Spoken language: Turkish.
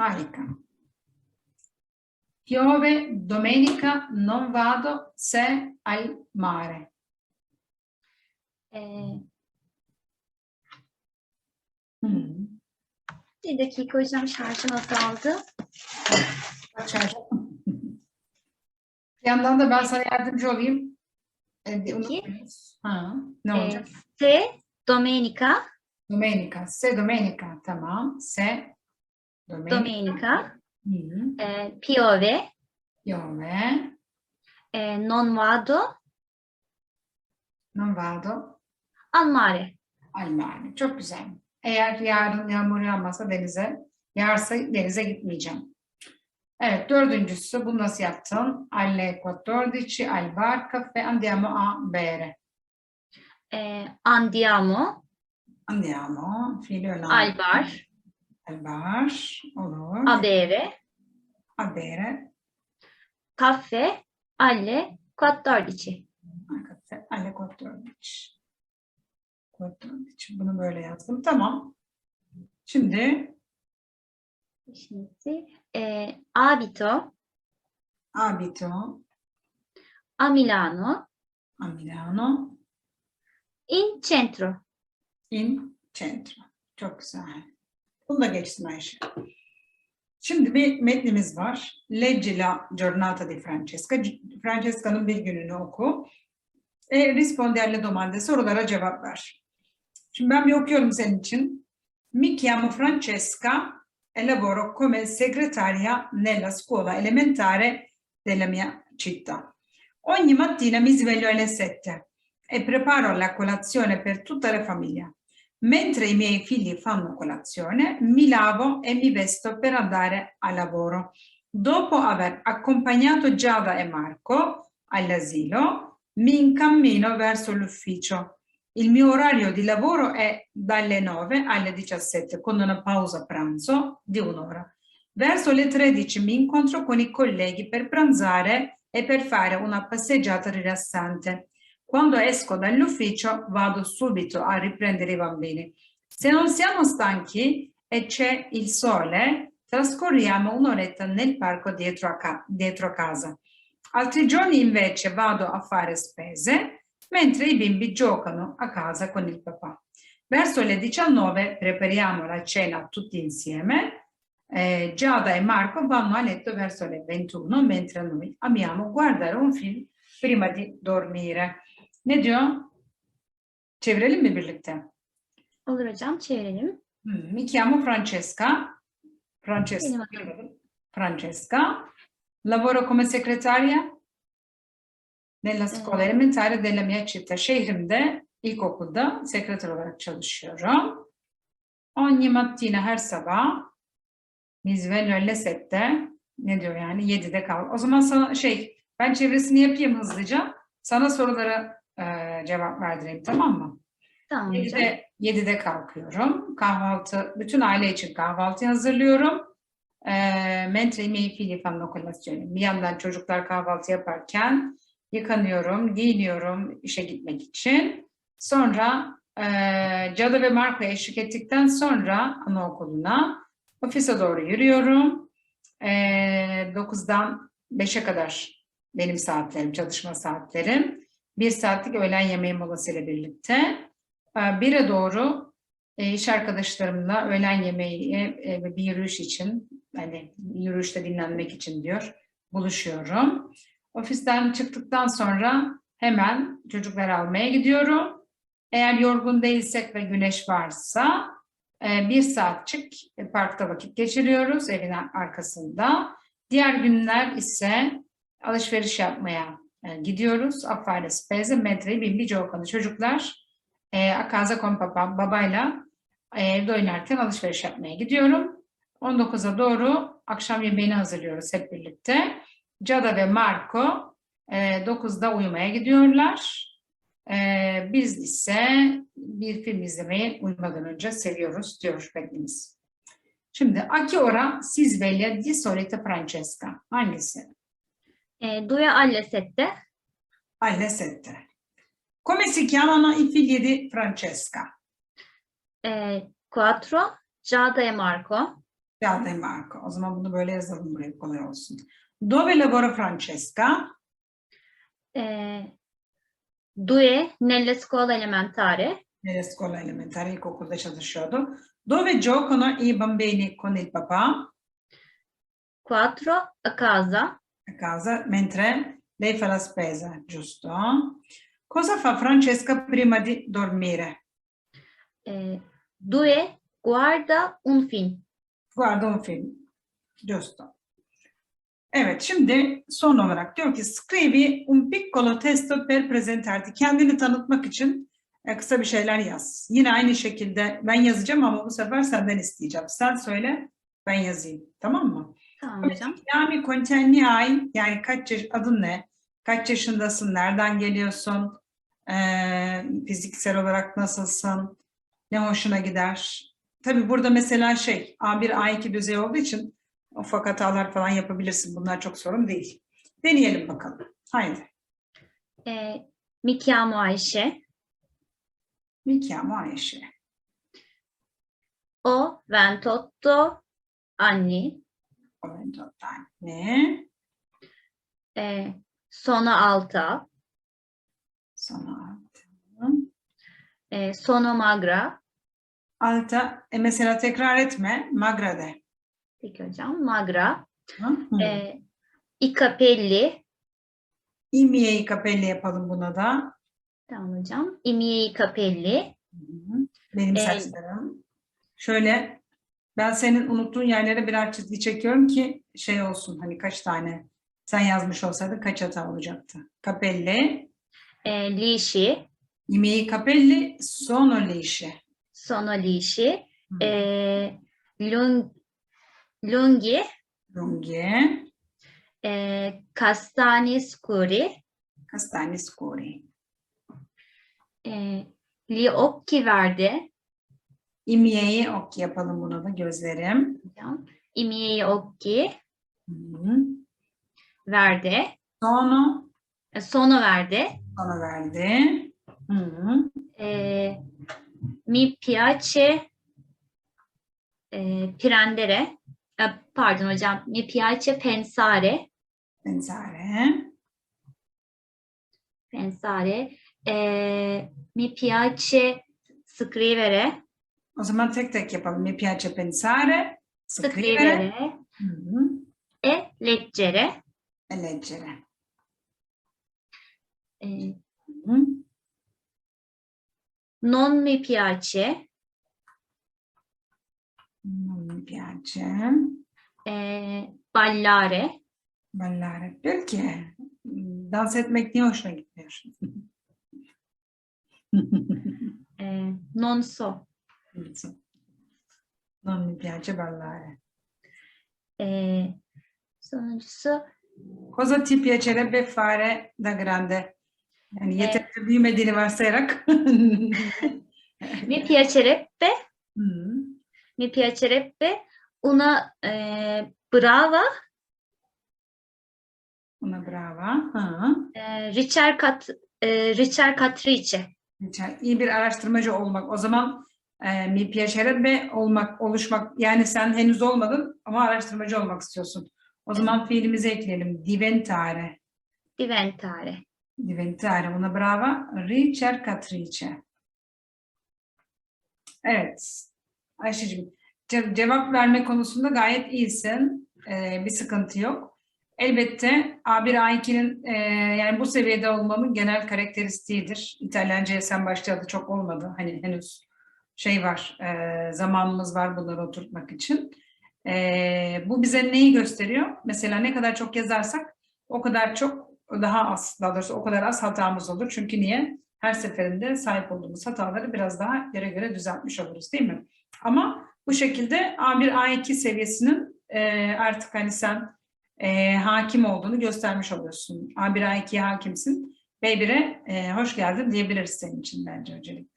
Harika. Piove domenica, non vado se al mare. Ee, Hmm. bir dakika hocam şarjım azaldı. Açar. Bir yandan da ben sana yardımcı olayım. Peki. Ha, ne se domenica, Domenica. Se domenica. Tamam. Se domenica. domenica, Hı. e, piove, Piove. e, non vado Non vado al mare. al mare. Çok güzel. Eğer yarın yağmur yağmasa denize, yağarsa denize gitmeyeceğim. Evet, dördüncüsü bunu nasıl yaptın? Alle quattordici al bar caffè andiamo a bere. E, andiamo Andiamo, önemli. al bar Bar, olur. a bere A bere. caffè alle 14. Al caffè alle quattordici. Quattordici. Bunu böyle yazdım. Tamam. Şimdi Şimdi e, abito abito a Milano a Milano in centro. in centro. Çok güzel. Bunu da Ayşe. Şimdi bir metnimiz var. Leggi la giornata di Francesca. Francesca'nın bir gününü oku. E, rispondi alle domande. Sorulara cevap ver. Şimdi ben bir okuyorum senin için. Mi chiamo Francesca e lavoro come segretaria nella scuola elementare della mia città. Ogni mattina mi sveglio alle sette e preparo la colazione per tutta la famiglia. Mentre i miei figli fanno colazione, mi lavo e mi vesto per andare a lavoro. Dopo aver accompagnato Giada e Marco all'asilo, mi incammino verso l'ufficio. Il mio orario di lavoro è dalle 9 alle 17, con una pausa pranzo di un'ora. Verso le 13 mi incontro con i colleghi per pranzare e per fare una passeggiata rilassante. Quando esco dall'ufficio vado subito a riprendere i bambini. Se non siamo stanchi e c'è il sole, trascorriamo un'oretta nel parco dietro a, ca- dietro a casa. Altri giorni invece vado a fare spese, mentre i bimbi giocano a casa con il papà. Verso le 19 prepariamo la cena tutti insieme. Eh, Giada e Marco vanno a letto verso le 21, mentre noi amiamo guardare un film prima di dormire. Ne diyor? Çevirelim mi birlikte? Olur hocam çevirelim. Hmm, Mi chiamo Francesca. Francesca. Francesca. Lavoro come segretaria nella scuola elementare della mia città. Şehrimde ilkokulda sekreter olarak çalışıyorum. Ogni mattina her sabah mi sveglio alle sette. Ne diyor yani? 7'de kal. O zaman sana şey ben çevresini yapayım hızlıca. Sana sorulara e, cevap verdireyim tamam mı? Tamam hocam. 7'de, 7'de kalkıyorum. Kahvaltı, bütün aile için kahvaltı hazırlıyorum. Eee mentre i miei figli fanno colazione. Bir yandan çocuklar kahvaltı yaparken yıkanıyorum, giyiniyorum işe gitmek için. Sonra eee Cadı ve Marco'ya eşlik ettikten sonra anaokuluna ofise doğru yürüyorum. Eee 9'dan 5'e kadar benim saatlerim, çalışma saatlerim. Bir saatlik öğlen yemeği molasıyla birlikte. Ee, Bire doğru e, iş arkadaşlarımla öğlen yemeği e, ve bir yürüyüş için, hani yürüyüşte dinlenmek için diyor, buluşuyorum. Ofisten çıktıktan sonra hemen çocukları almaya gidiyorum. Eğer yorgun değilsek ve güneş varsa e, bir saatçik e, parkta vakit geçiriyoruz evin arkasında. Diğer günler ise alışveriş yapmaya e, gidiyoruz. A fare spese mentre bimbi. Çocuklar e, a casa babayla e, evde oynarken alışveriş yapmaya gidiyorum. 19'a doğru akşam yemeğini hazırlıyoruz hep birlikte. Cada ve Marco e, 9'da uyumaya gidiyorlar. E, biz ise bir film izlemeyi uyumadan önce seviyoruz diyor metnimiz. Şimdi a ora si sveglia di solito Francesca? Hangisi? E, due alle sette. Alle sette. Come si chiamano i figli di Francesca? E, quattro. Giada e Marco. Del Marco. O zaman bunu böyle yazalım buraya kolay olsun. Dove lavora Francesca? Eh, due nelle scuole elementari. Nelle scuola elementare, ilkokulda çalışıyordu. Dove giocano i bambini con il papà? Quattro a casa. A casa, mentre lei fa la spesa, giusto? Cosa fa Francesca prima di dormire? Eh, due guarda un film. Guarda un film. Giusto. Evet, şimdi son olarak diyor ki scrivi un piccolo testo per presentarti. Kendini tanıtmak için kısa bir şeyler yaz. Yine aynı şekilde ben yazacağım ama bu sefer senden isteyeceğim. Sen söyle, ben yazayım. Tamam mı? Tamam hocam. Yani kontenli ay, yani kaç yaş, adın ne? Kaç yaşındasın? Nereden geliyorsun? Ee, fiziksel olarak nasılsın? Ne hoşuna gider? Tabii burada mesela şey A1, A2 düzey olduğu için ufak hatalar falan yapabilirsin. Bunlar çok sorun değil. Deneyelim bakalım. Haydi. Eh, mi chiamo Ayşe. Mi chiamo Ayşe. Ho 28 anni. 28 anni. Eh, sono alta. Sono Eh, sono magra. alta. E mesela tekrar etme. Magra de. Peki hocam. Magra. Hı? Hı. Eh, I capelli. I miei capelli yapalım buna da. Tamam hocam. I miei capelli. Benim Ee, saçlarım. Şöyle ben senin unuttuğun yerlere birer çizgi çekiyorum ki şey olsun hani kaç tane sen yazmış olsaydın kaç hata olacaktı. Capelli, Eh, lisci. i miei capelli sono lisci. Sono lisci. Hı. Eh, lung- lunghi. Lunghi, Eh, castani scuri. castani scuri. Eh, gli occhi verdi. I miei occhi yapalım buna da gözlerim. Hocam. I miei occhi Hı hı. verdi. Sono, Eh, sono verdi. sono verdi. Hı hı. Eh, mi piace eh, prendere. Eh, pardon hocam. Mi piace pensare. Pensare. Pensare. Eh, mi piace scrivere. O zaman tek tek yapalım. Mi piace pensare, scrivere Scrivere. Hı hı. E leggere. e leggere. Hı. non mi piace Non mi piace eh, ballare. ballare. Perché? Dans etmek niye hoşuna gitmiyor? Eh, non so. Non mi piace ballare. Eh, sonuncusu Cosa ti piacerebbe fare da grande? Yani yeterince büyümediğini varsayarak. mi piacerebbe mi piacerebbe una eh, brava Una brava. Hı. eh, ricercat, eh, ricercatrice. Güzel. İyi bir araştırmacı olmak. O zaman e, mi piacerebbe olmak, oluşmak. Yani sen henüz olmadın ama araştırmacı olmak istiyorsun. O zaman fiilimizi ekleyelim. Diventare. Diventare. Diventare. Una brava ricercatrice. Evet. Ayşe'cim ce- cevap verme konusunda gayet iyisin. Ee, bir sıkıntı yok. Elbette A1, A2'nin e, yani bu seviyede olmanın genel karakteristiğidir. İtalyanca'ya sen başlayalı çok olmadı. Hani henüz şey var, e, zamanımız var bunları oturtmak için. E, bu bize neyi gösteriyor? Mesela ne kadar çok yazarsak o kadar çok daha az, daha doğrusu o kadar az hatamız olur. Çünkü niye? Her seferinde sahip olduğumuz hataları biraz daha göre göre düzeltmiş oluruz değil mi? Ama bu şekilde A1, A2 seviyesinin e, artık hani sen e, hakim olduğunu göstermiş oluyorsun. A1, A2'ye hakimsin. B1'e e, hoş geldin diyebiliriz senin için bence öncelikle.